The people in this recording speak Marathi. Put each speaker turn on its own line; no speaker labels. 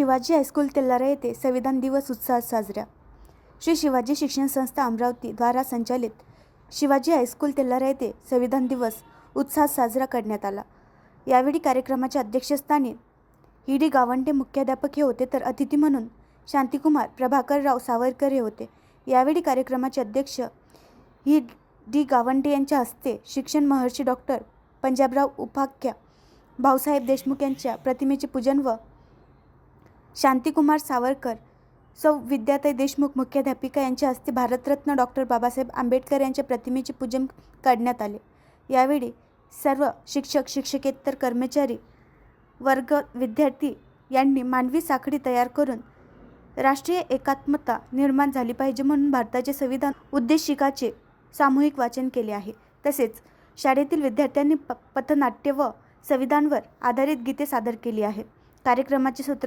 शिवाजी हायस्कूल तेल्लारा येथे संविधान दिवस उत्साहात साजरा. श्री शिवाजी शिक्षण संस्था अमरावती द्वारा संचालित शिवाजी हायस्कूल तेल्लारा येथे संविधान दिवस उत्साहात साजरा करण्यात आला. यावेळी कार्यक्रमाच्या अध्यक्षस्थानी ही डी गावंडे मुख्याध्यापक हे होते. तर अतिथी म्हणून शांतिकुमार प्रभाकरराव सावरकर हे होते. यावेळी कार्यक्रमाचे अध्यक्ष ही डी गावंडे यांच्या हस्ते शिक्षण महर्षी डॉक्टर पंजाबराव उपाख्या भाऊसाहेब देशमुख यांच्या प्रतिमेचे पूजन व शांतिकुमार सावरकर सौ विद्याताई देशमुख मुख्याध्यापिका यांच्या हस्ते भारतरत्न डॉक्टर बाबासाहेब आंबेडकर यांच्या प्रतिमेचे पूजन करण्यात आले. यावेळी सर्व शिक्षक शिक्षकेतर कर्मचारी वर्ग विद्यार्थी यांनी मानवी साखळी तयार करून राष्ट्रीय एकात्मता निर्माण झाली पाहिजे म्हणून भारताचे संविधान उद्देशिकाचे सामूहिक वाचन केले आहे. तसेच शाळेतील विद्यार्थ्यांनी प पथनाट्य व संविधानवर आधारित गीते सादर केली आहे. कार्यक्रमाचे सूत्र